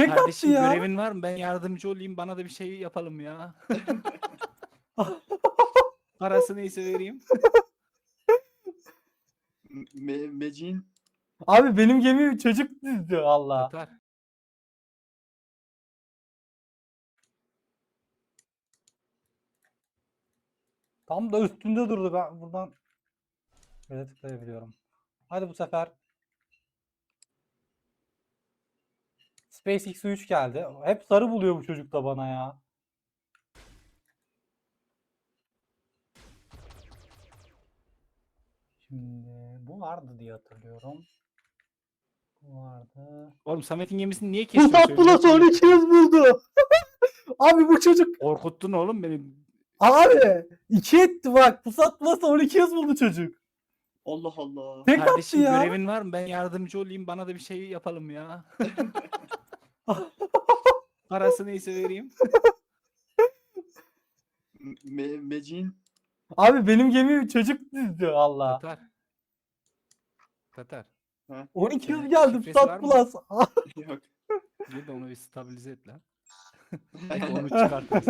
Tek attı Kardeşim ya. görevin var mı? Ben yardımcı olayım. Bana da bir şey yapalım ya. Parası neyse vereyim. Me Mecin Abi benim gemi çocuk düzdü valla. Katar. Tam da üstünde durdu. Ben buradan böyle tıklayabiliyorum. Hadi bu sefer SpaceX 3 geldi. Hep sarı buluyor bu çocuk da bana ya. Şimdi bu vardı diye hatırlıyorum. Bu vardı. Oğlum Samet'in gemisini niye kesiyorsun? Pusat Plus Söyle. 12 yıl buldu. Abi bu çocuk Korkuttun oğlum beni. Abi 2 etti bak. Pusat Plus 12 yıl buldu çocuk. Allah Allah. Tek attı Kardeşim ya. görevin var mı? Ben yardımcı olayım. Bana da bir şey yapalım ya. Parası neyse vereyim. Me Mecin Abi benim gemi çocuk düzdü valla. Katar. Katar. Ha, 12 yıl Senin geldi şifresi var Pusat mı? Plus. yok. Bir de onu bir stabilize et lan. Belki onu çıkartırız.